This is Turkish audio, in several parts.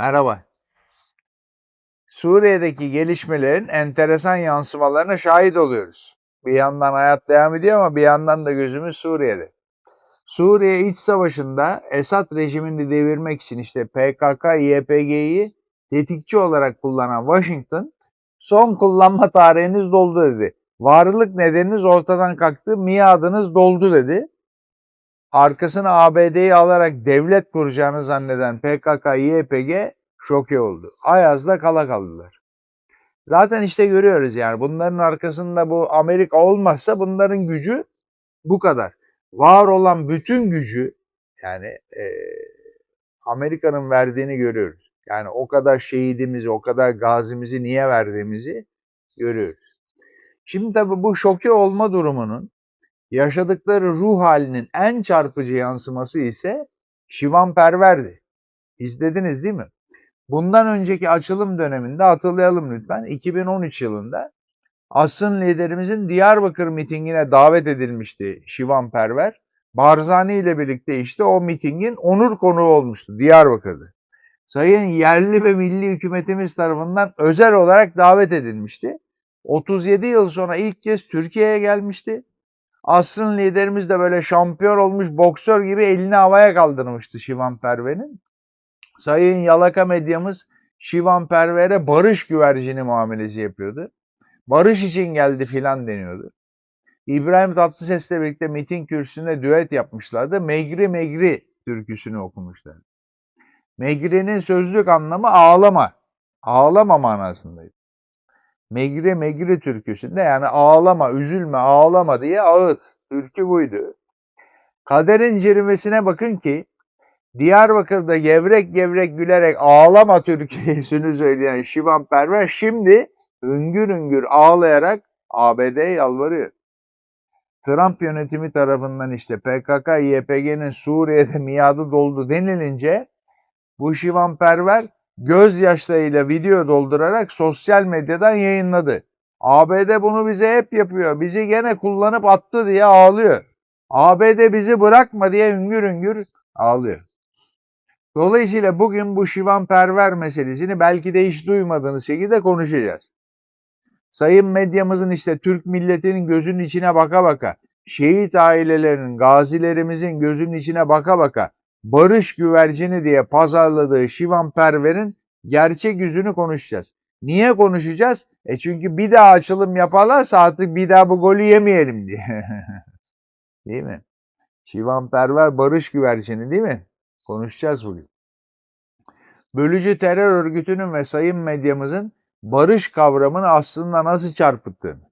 Merhaba. Suriye'deki gelişmelerin enteresan yansımalarına şahit oluyoruz. Bir yandan hayat devam ediyor ama bir yandan da gözümüz Suriye'de. Suriye iç savaşında Esad rejimini devirmek için işte PKK, YPG'yi tetikçi olarak kullanan Washington son kullanma tarihiniz doldu dedi. Varlık nedeniniz ortadan kalktı, miadınız doldu dedi. Arkasına ABD'yi alarak devlet kuracağını zanneden PKK, YPG şoke oldu. Ayaz'da kala kaldılar. Zaten işte görüyoruz yani bunların arkasında bu Amerika olmazsa bunların gücü bu kadar. Var olan bütün gücü yani e, Amerika'nın verdiğini görüyoruz. Yani o kadar şehidimizi, o kadar gazimizi niye verdiğimizi görüyoruz. Şimdi tabii bu şoke olma durumunun yaşadıkları ruh halinin en çarpıcı yansıması ise Şivan Perver'di. İzlediniz değil mi? Bundan önceki açılım döneminde hatırlayalım lütfen. 2013 yılında Asrın liderimizin Diyarbakır mitingine davet edilmişti Şivan Perver. Barzani ile birlikte işte o mitingin onur konuğu olmuştu Diyarbakır'da. Sayın yerli ve milli hükümetimiz tarafından özel olarak davet edilmişti. 37 yıl sonra ilk kez Türkiye'ye gelmişti. Asrın liderimiz de böyle şampiyon olmuş boksör gibi elini havaya kaldırmıştı Şivan Perver'in. Sayın Yalaka medyamız Şivan Perver'e barış güvercini muamelesi yapıyordu. Barış için geldi filan deniyordu. İbrahim Tatlıses'le birlikte miting kürsüsünde düet yapmışlardı. Megri Megri türküsünü okumuşlar. Megri'nin sözlük anlamı ağlama. Ağlama manasındaydı. Megri Megri türküsünde yani ağlama, üzülme, ağlama diye ağıt. Türkü buydu. Kaderin cirvesine bakın ki Diyarbakır'da gevrek gevrek gülerek ağlama Türkiye'sini söyleyen Şivan Perver şimdi üngür üngür ağlayarak ABD'ye yalvarıyor. Trump yönetimi tarafından işte PKK, YPG'nin Suriye'de miadı doldu denilince bu Şivan Perver gözyaşlarıyla video doldurarak sosyal medyadan yayınladı. ABD bunu bize hep yapıyor. Bizi gene kullanıp attı diye ağlıyor. ABD bizi bırakma diye üngür üngür ağlıyor. Dolayısıyla bugün bu Şivan Perver meselesini belki de hiç duymadığınız şekilde konuşacağız. Sayın medyamızın işte Türk milletinin gözünün içine baka baka, şehit ailelerinin, gazilerimizin gözünün içine baka baka, barış güvercini diye pazarladığı Şivan Perver'in gerçek yüzünü konuşacağız. Niye konuşacağız? E çünkü bir daha açılım yaparlarsa artık bir daha bu golü yemeyelim diye. değil mi? Şivan Perver barış güvercini değil mi? Konuşacağız bugün. Bölücü terör örgütünün ve sayın medyamızın barış kavramını aslında nasıl çarpıttığını,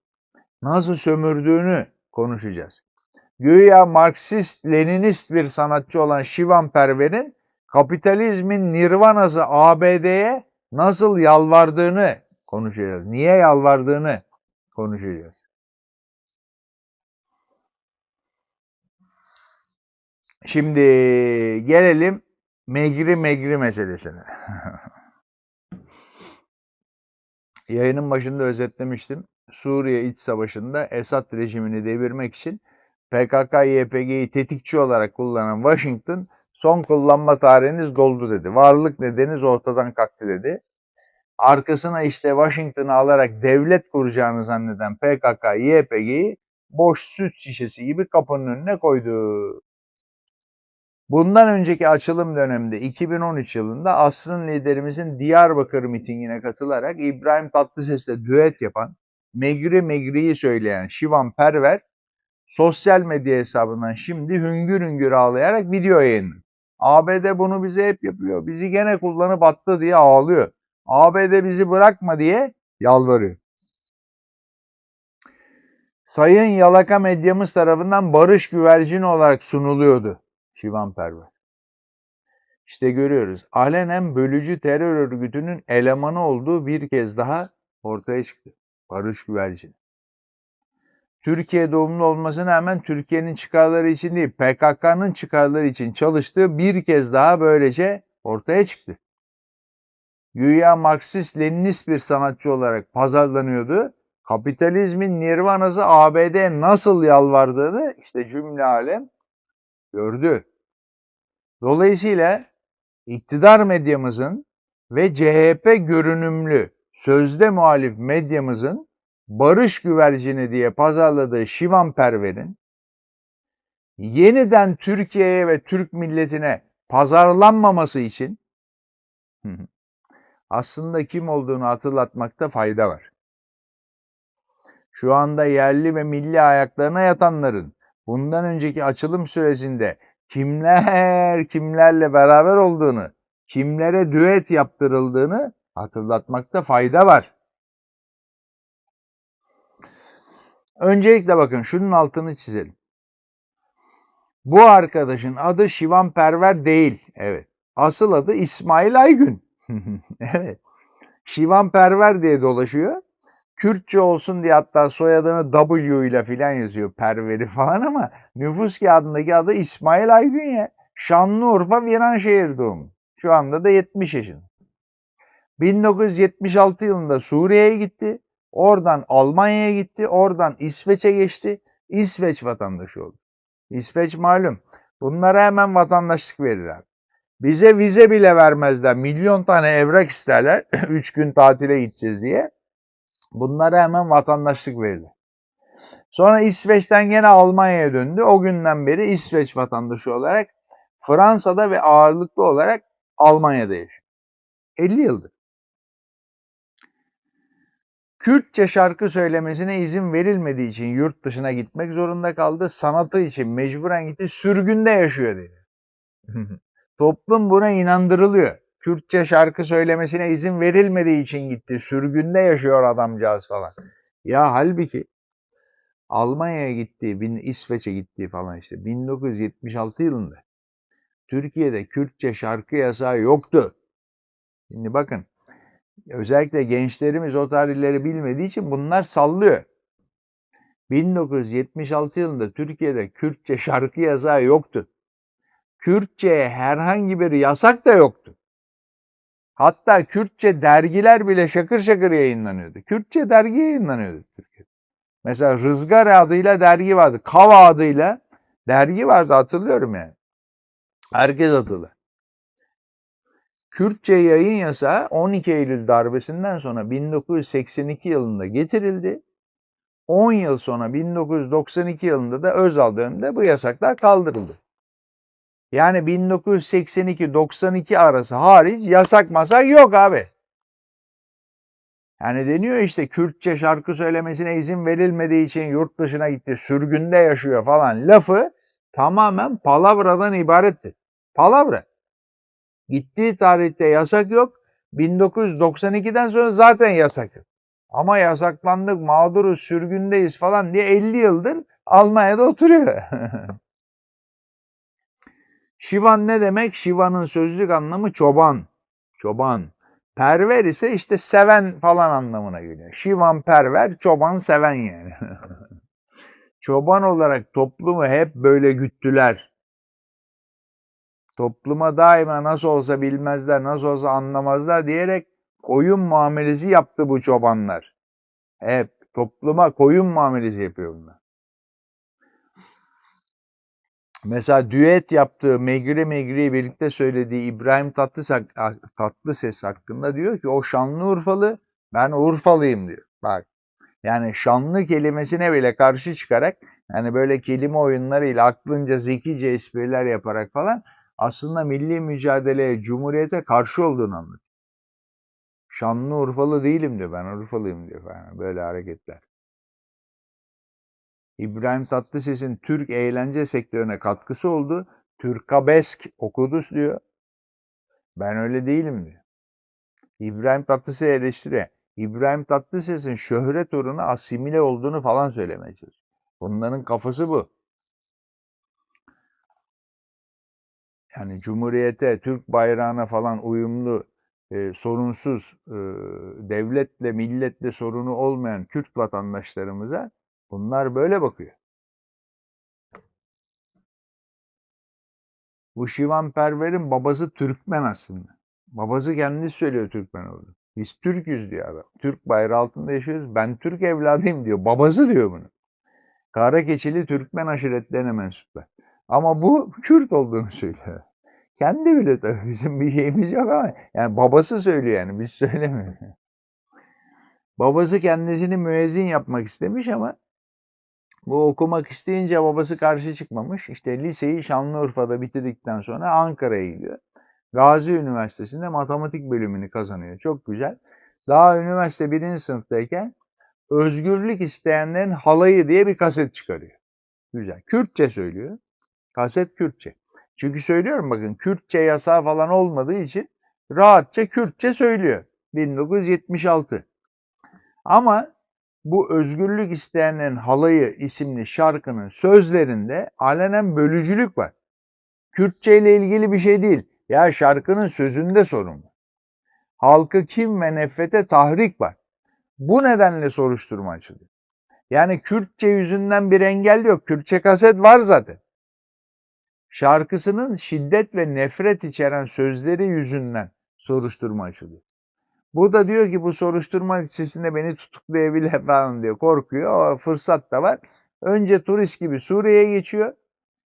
nasıl sömürdüğünü konuşacağız. Güya Marksist, Leninist bir sanatçı olan Şivan Perver'in kapitalizmin nirvanası ABD'ye nasıl yalvardığını konuşacağız. Niye yalvardığını konuşacağız. Şimdi gelelim Megri Megri meselesine. Yayının başında özetlemiştim. Suriye iç savaşında Esad rejimini devirmek için PKK-YPG'yi tetikçi olarak kullanan Washington son kullanma tarihiniz doldu dedi. Varlık nedeniniz ortadan kalktı dedi. Arkasına işte Washington'ı alarak devlet kuracağını zanneden PKK-YPG'yi boş süt şişesi gibi kapının önüne koydu. Bundan önceki açılım döneminde 2013 yılında asrın liderimizin Diyarbakır mitingine katılarak İbrahim Tatlıses'le düet yapan, Megri Megri'yi söyleyen Şivan Perver, sosyal medya hesabından şimdi hüngür hüngür ağlayarak video yayınladı. ABD bunu bize hep yapıyor. Bizi gene kullanıp attı diye ağlıyor. ABD bizi bırakma diye yalvarıyor. Sayın Yalaka medyamız tarafından barış güvercini olarak sunuluyordu. Şivan Perver. İşte görüyoruz. Alenen bölücü terör örgütünün elemanı olduğu bir kez daha ortaya çıktı. Barış Güvercin. Türkiye doğumlu olmasına rağmen Türkiye'nin çıkarları için değil, PKK'nın çıkarları için çalıştığı bir kez daha böylece ortaya çıktı. Güya Marksist-Leninist bir sanatçı olarak pazarlanıyordu. Kapitalizmin nirvanası ABD nasıl yalvardığını işte cümle alem gördü. Dolayısıyla iktidar medyamızın ve CHP görünümlü sözde muhalif medyamızın barış güvercini diye pazarladığı Şivan Perver'in yeniden Türkiye'ye ve Türk milletine pazarlanmaması için aslında kim olduğunu hatırlatmakta fayda var. Şu anda yerli ve milli ayaklarına yatanların bundan önceki açılım sürecinde kimler kimlerle beraber olduğunu, kimlere düet yaptırıldığını hatırlatmakta fayda var. Öncelikle bakın şunun altını çizelim. Bu arkadaşın adı Şivan Perver değil. Evet. Asıl adı İsmail Aygün. evet. Şivan Perver diye dolaşıyor. Kürtçe olsun diye hatta soyadını W ile filan yazıyor Perver'i falan ama nüfus kağıdındaki adı İsmail Aygün ya. Şanlıurfa Viranşehir doğumlu. Şu anda da 70 yaşında. 1976 yılında Suriye'ye gitti. Oradan Almanya'ya gitti. Oradan İsveç'e geçti. İsveç vatandaşı oldu. İsveç malum. Bunlara hemen vatandaşlık verirler. Bize vize bile vermezler. Milyon tane evrak isterler. Üç gün tatile gideceğiz diye. Bunlara hemen vatandaşlık verirler. Sonra İsveç'ten gene Almanya'ya döndü. O günden beri İsveç vatandaşı olarak Fransa'da ve ağırlıklı olarak Almanya'da yaşıyor. 50 yıldır. Kürtçe şarkı söylemesine izin verilmediği için yurt dışına gitmek zorunda kaldı. Sanatı için mecburen gitti. Sürgünde yaşıyor dedi. Toplum buna inandırılıyor. Kürtçe şarkı söylemesine izin verilmediği için gitti. Sürgünde yaşıyor adamcağız falan. Ya halbuki Almanya'ya gittiği, İsveç'e gittiği falan işte 1976 yılında Türkiye'de Kürtçe şarkı yasağı yoktu. Şimdi bakın özellikle gençlerimiz o tarihleri bilmediği için bunlar sallıyor. 1976 yılında Türkiye'de Kürtçe şarkı yasağı yoktu. Kürtçe'ye herhangi bir yasak da yoktu. Hatta Kürtçe dergiler bile şakır şakır yayınlanıyordu. Kürtçe dergi yayınlanıyordu Türkiye'de. Mesela Rızgar adıyla dergi vardı. Kava adıyla dergi vardı hatırlıyorum yani. Herkes hatırlar. Kürtçe yayın yasağı 12 Eylül darbesinden sonra 1982 yılında getirildi. 10 yıl sonra 1992 yılında da Özal döneminde bu yasaklar kaldırıldı. Yani 1982-92 arası hariç yasak masak yok abi. Yani deniyor işte Kürtçe şarkı söylemesine izin verilmediği için yurt dışına gitti, sürgünde yaşıyor falan lafı tamamen palavradan ibarettir. Palavra. Gittiği tarihte yasak yok. 1992'den sonra zaten yasak yok. Ama yasaklandık, mağduruz, sürgündeyiz falan diye 50 yıldır Almanya'da oturuyor. Şivan ne demek? Şivan'ın sözlük anlamı çoban. Çoban. Perver ise işte seven falan anlamına geliyor. Şivan perver, çoban seven yani. çoban olarak toplumu hep böyle güttüler. Topluma daima nasıl olsa bilmezler, nasıl olsa anlamazlar diyerek koyun muamelesi yaptı bu çobanlar. Hep topluma koyun muamelesi yapıyor bunlar. Mesela düet yaptığı Megri Megri'yi birlikte söylediği İbrahim Tatlıses, Tatlıses hakkında diyor ki o Şanlıurfalı ben Urfalıyım diyor. Bak yani şanlı kelimesine bile karşı çıkarak yani böyle kelime oyunlarıyla aklınca zekice espriler yaparak falan aslında milli mücadeleye, cumhuriyete karşı olduğunu anlatıyor. Şanlı Urfalı değilim diyor. Ben Urfalıyım diyor falan. Böyle hareketler. İbrahim Tatlıses'in Türk eğlence sektörüne katkısı oldu. Türkabesk okudu diyor. Ben öyle değilim diyor. İbrahim Tatlıses'i eleştiriyor. İbrahim Tatlıses'in şöhret uğruna asimile olduğunu falan söylemeye çalışıyor. Bunların kafası bu. Yani Cumhuriyete, Türk bayrağına falan uyumlu, e, sorunsuz, e, devletle, milletle sorunu olmayan Kürt vatandaşlarımıza bunlar böyle bakıyor. Bu Şivan Perver'in babası Türkmen aslında. Babası kendisi söylüyor Türkmen oldu. Biz Türk'üz diyor adam. Türk bayrağı altında yaşıyoruz. Ben Türk evladıyım diyor. Babası diyor bunu. Karakeçili Türkmen aşiretlerine mensuplar. Ama bu Kürt olduğunu söylüyor. Kendi bile tabii bizim bir şeyimiz yok ama yani babası söylüyor yani biz söylemiyoruz. Babası kendisini müezzin yapmak istemiş ama bu okumak isteyince babası karşı çıkmamış. İşte liseyi Şanlıurfa'da bitirdikten sonra Ankara'ya gidiyor. Gazi Üniversitesi'nde matematik bölümünü kazanıyor. Çok güzel. Daha üniversite birinci sınıftayken Özgürlük isteyenlerin halayı diye bir kaset çıkarıyor. Güzel. Kürtçe söylüyor. Kaset Kürtçe. Çünkü söylüyorum bakın Kürtçe yasağı falan olmadığı için rahatça Kürtçe söylüyor. 1976. Ama bu özgürlük isteyenlerin halayı isimli şarkının sözlerinde alenen bölücülük var. Kürtçe ile ilgili bir şey değil. Ya şarkının sözünde sorun var. Halkı kim ve nefrete tahrik var. Bu nedenle soruşturma açılıyor. Yani Kürtçe yüzünden bir engel yok. Kürtçe kaset var zaten. Şarkısının şiddet ve nefret içeren sözleri yüzünden soruşturma açılıyor. Bu da diyor ki bu soruşturma içerisinde beni tutuklayabilir falan diyor. Korkuyor. O fırsat da var. Önce turist gibi Suriye'ye geçiyor.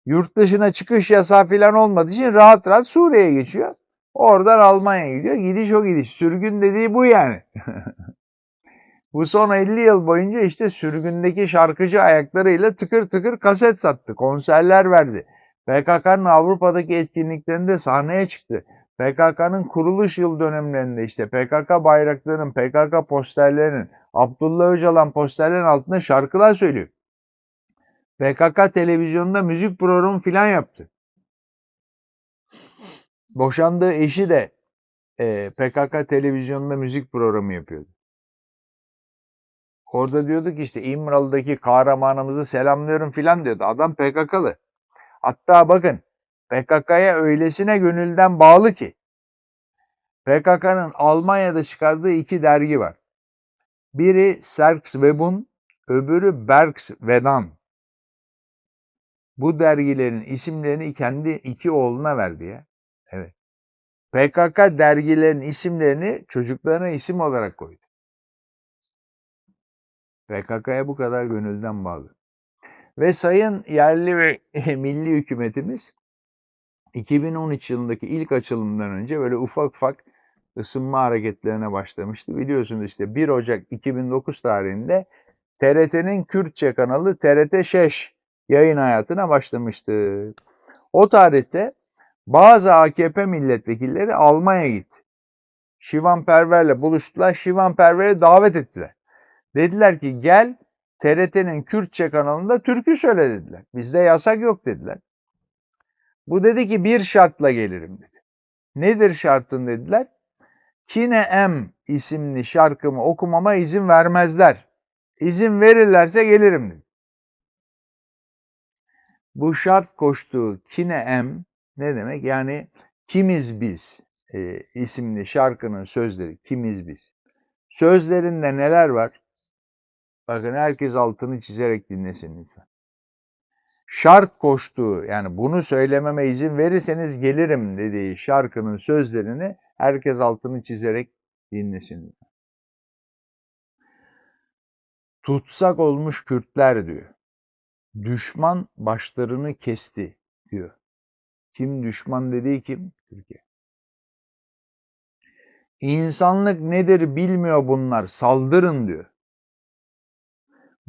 Yurt dışına çıkış yasağı falan olmadığı için rahat rahat Suriye'ye geçiyor. Oradan Almanya'ya gidiyor. Gidiş o gidiş. Sürgün dediği bu yani. bu son 50 yıl boyunca işte sürgündeki şarkıcı ayaklarıyla tıkır tıkır kaset sattı. Konserler verdi. PKK'nın Avrupa'daki etkinliklerinde sahneye çıktı. PKK'nın kuruluş yıl dönemlerinde işte PKK bayraklarının, PKK posterlerinin, Abdullah Öcalan posterlerin altında şarkılar söylüyor. PKK televizyonda müzik programı filan yaptı. Boşandığı eşi de e, PKK televizyonda müzik programı yapıyordu. Orada diyordu ki işte İmralı'daki kahramanımızı selamlıyorum filan diyordu. Adam PKK'lı. Hatta bakın PKK'ya öylesine gönülden bağlı ki PKK'nın Almanya'da çıkardığı iki dergi var. Biri Serks Webun, öbürü Berks Vedan. Bu dergilerin isimlerini kendi iki oğluna verdi ya. Evet. PKK dergilerin isimlerini çocuklarına isim olarak koydu. PKK'ya bu kadar gönülden bağlı. Ve sayın yerli ve milli hükümetimiz 2013 yılındaki ilk açılımdan önce böyle ufak ufak ısınma hareketlerine başlamıştı. Biliyorsunuz işte 1 Ocak 2009 tarihinde TRT'nin Kürtçe kanalı TRT Şeş yayın hayatına başlamıştı. O tarihte bazı AKP milletvekilleri Almanya gitti. Şivan Perver'le buluştular. Şivan Perver'e davet ettiler. Dediler ki gel TRT'nin Kürtçe kanalında türkü söyle dediler. Bizde yasak yok dediler. Bu dedi ki bir şartla gelirim dedi. Nedir şartın dediler. Kine Em isimli şarkımı okumama izin vermezler. İzin verirlerse gelirim dedi. Bu şart koştuğu Kine Em ne demek? Yani kimiz biz e, isimli şarkının sözleri kimiz biz. Sözlerinde neler var? Bakın herkes altını çizerek dinlesin lütfen. Şart koştuğu yani bunu söylememe izin verirseniz gelirim dediği şarkının sözlerini herkes altını çizerek dinlesin. Tutsak olmuş Kürtler diyor. Düşman başlarını kesti diyor. Kim düşman dediği kim? Türkiye. İnsanlık nedir bilmiyor bunlar. Saldırın diyor.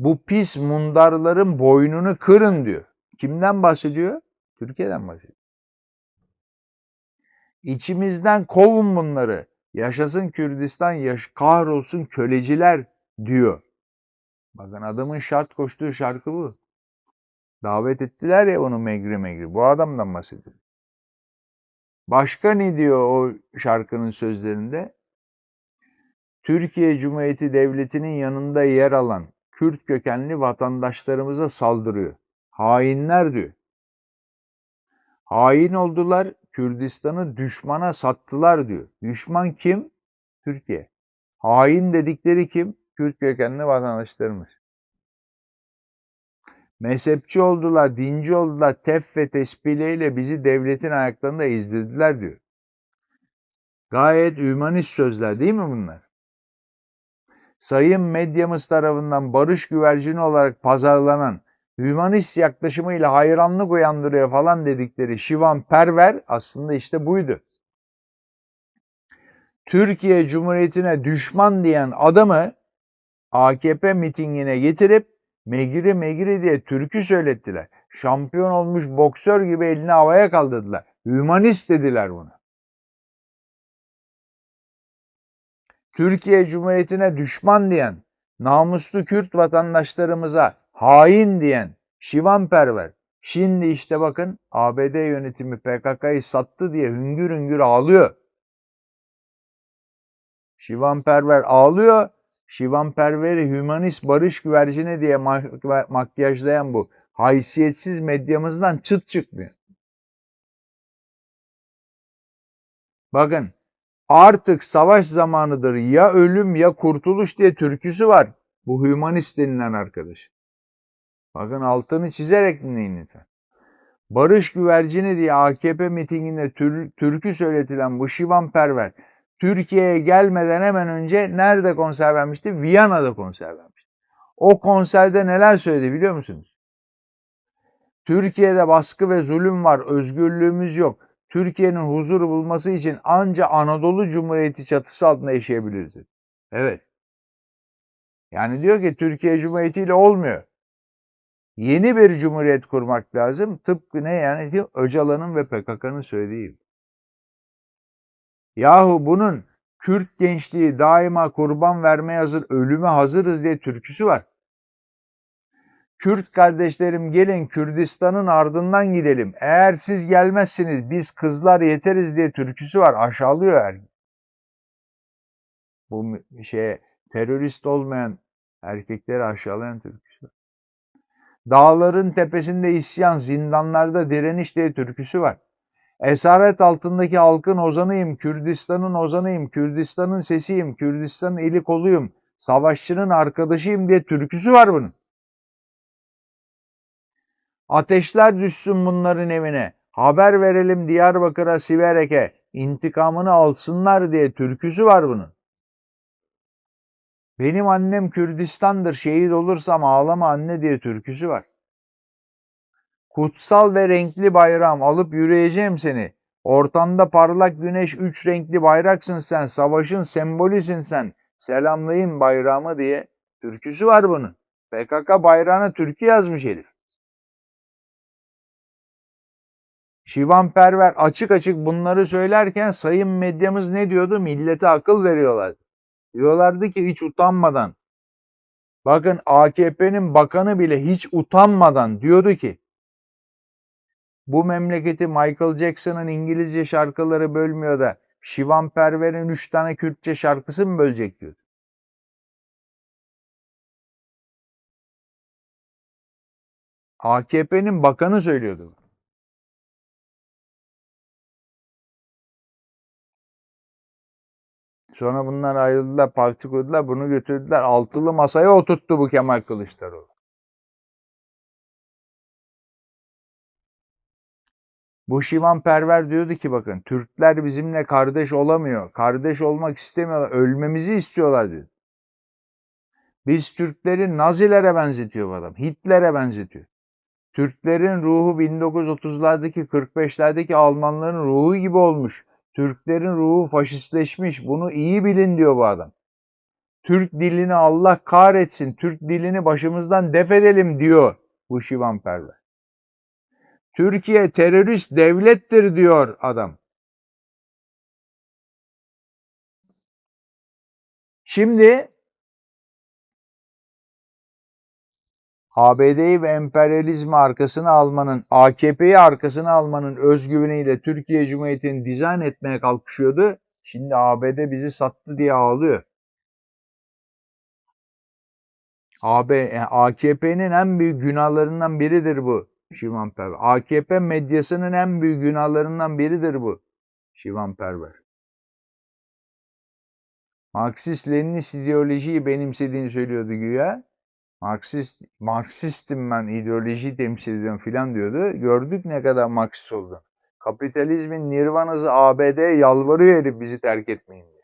Bu pis mundarların boynunu kırın diyor. Kimden bahsediyor? Türkiye'den bahsediyor. İçimizden kovun bunları. Yaşasın Kürdistan, yaş kahrolsun köleciler diyor. Bakın adamın şart koştuğu şarkı bu. Davet ettiler ya onu megri megri. Bu adamdan bahsediyor. Başka ne diyor o şarkının sözlerinde? Türkiye Cumhuriyeti Devleti'nin yanında yer alan Kürt kökenli vatandaşlarımıza saldırıyor. Hainler diyor. Hain oldular, Kürdistan'ı düşmana sattılar diyor. Düşman kim? Türkiye. Hain dedikleri kim? Kürt kökenli vatandaşlarımız. Mezhepçi oldular, dinci oldular, tef ve tespileyle bizi devletin ayaklarında izlediler diyor. Gayet ümanist sözler değil mi bunlar? Sayın medyamız tarafından barış güvercini olarak pazarlanan hümanist yaklaşımıyla hayranlık uyandırıyor falan dedikleri Şivan Perver aslında işte buydu. Türkiye Cumhuriyeti'ne düşman diyen adamı AKP mitingine getirip megiri megiri diye türkü söylettiler. Şampiyon olmuş boksör gibi elini havaya kaldırdılar. Hümanist dediler bunu. Türkiye Cumhuriyeti'ne düşman diyen, namuslu Kürt vatandaşlarımıza hain diyen şivanperver. Şimdi işte bakın ABD yönetimi PKK'yı sattı diye hüngür hüngür ağlıyor. Şivanperver ağlıyor. Şivanperveri hümanist barış güvercini diye makyajlayan bu haysiyetsiz medyamızdan çıt çıkmıyor. Bakın artık savaş zamanıdır ya ölüm ya kurtuluş diye türküsü var. Bu hümanist denilen arkadaş. Bakın altını çizerek dinleyin lütfen. Barış güvercini diye AKP mitinginde tür, türkü söyletilen bu Şivan Perver Türkiye'ye gelmeden hemen önce nerede konser vermişti? Viyana'da konser vermişti. O konserde neler söyledi biliyor musunuz? Türkiye'de baskı ve zulüm var, özgürlüğümüz yok. Türkiye'nin huzur bulması için anca Anadolu Cumhuriyeti çatısı altında yaşayabiliriz. Evet. Yani diyor ki Türkiye Cumhuriyeti ile olmuyor. Yeni bir cumhuriyet kurmak lazım. Tıpkı ne yani diyor Öcalan'ın ve PKK'nın söylediği. Yahu bunun Kürt gençliği daima kurban vermeye hazır, ölüme hazırız diye türküsü var. Kürt kardeşlerim gelin Kürdistan'ın ardından gidelim. Eğer siz gelmezsiniz biz kızlar yeteriz diye türküsü var. Aşağılıyor her Bu şey terörist olmayan erkekleri aşağılayan türküsü. Dağların tepesinde isyan, zindanlarda direniş diye türküsü var. Esaret altındaki halkın ozanıyım, Kürdistan'ın ozanıyım, Kürdistan'ın sesiyim, Kürdistan'ın eli koluyum, savaşçının arkadaşıyım diye türküsü var bunun. Ateşler düşsün bunların evine. Haber verelim Diyarbakır'a, Siverek'e. intikamını alsınlar diye türküsü var bunun. Benim annem Kürdistan'dır. Şehit olursam ağlama anne diye türküsü var. Kutsal ve renkli bayram alıp yürüyeceğim seni. Ortanda parlak güneş üç renkli bayraksın sen. Savaşın sembolüsün sen. Selamlayın bayramı diye türküsü var bunun. PKK bayrağına türkü yazmış herif. Şivan Perver açık açık bunları söylerken sayın medyamız ne diyordu? Millete akıl veriyorlar. Diyorlardı ki hiç utanmadan. Bakın AKP'nin bakanı bile hiç utanmadan diyordu ki bu memleketi Michael Jackson'ın İngilizce şarkıları bölmüyor da Şivan Perver'in üç tane Kürtçe şarkısı mı bölecek diyordu. AKP'nin bakanı söylüyordu. Sonra bunlar ayrıldılar, parti kurdular, bunu götürdüler. Altılı masaya oturttu bu Kemal Kılıçdaroğlu. Bu Şivan Perver diyordu ki bakın Türkler bizimle kardeş olamıyor. Kardeş olmak istemiyorlar. Ölmemizi istiyorlar diyor. Biz Türkleri Nazilere benzetiyor adam. Hitler'e benzetiyor. Türklerin ruhu 1930'lardaki 45'lerdeki Almanların ruhu gibi olmuş. Türklerin ruhu faşistleşmiş. Bunu iyi bilin diyor bu adam. Türk dilini Allah kahretsin. Türk dilini başımızdan def edelim diyor bu Şivan Perver. Türkiye terörist devlettir diyor adam. Şimdi ABD'yi ve emperyalizmi arkasına almanın, AKP'yi arkasına almanın özgüveniyle Türkiye Cumhuriyeti'ni dizayn etmeye kalkışıyordu. Şimdi ABD bizi sattı diye ağlıyor. AB, AKP'nin en büyük günahlarından biridir bu. Şivan Perver. AKP medyasının en büyük günahlarından biridir bu. Şivan Perver. Marksist-Leninist ideolojiyi benimsediğini söylüyordu güya. Marksist, Marksistim ben ideoloji temsil ediyorum filan diyordu. Gördük ne kadar Marksist oldu. Kapitalizmin nirvanası ABD yalvarıyor herif bizi terk etmeyin diye.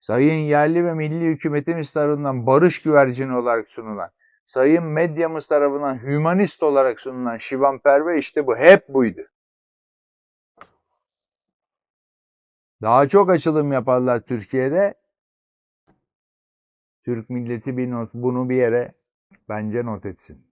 Sayın yerli ve milli hükümetimiz tarafından barış güvercini olarak sunulan sayın medyamız tarafından hümanist olarak sunulan Şivan Perver işte bu. Hep buydu. Daha çok açılım yaparlar Türkiye'de. Türk milleti bir not, bunu bir yere bence not etsin.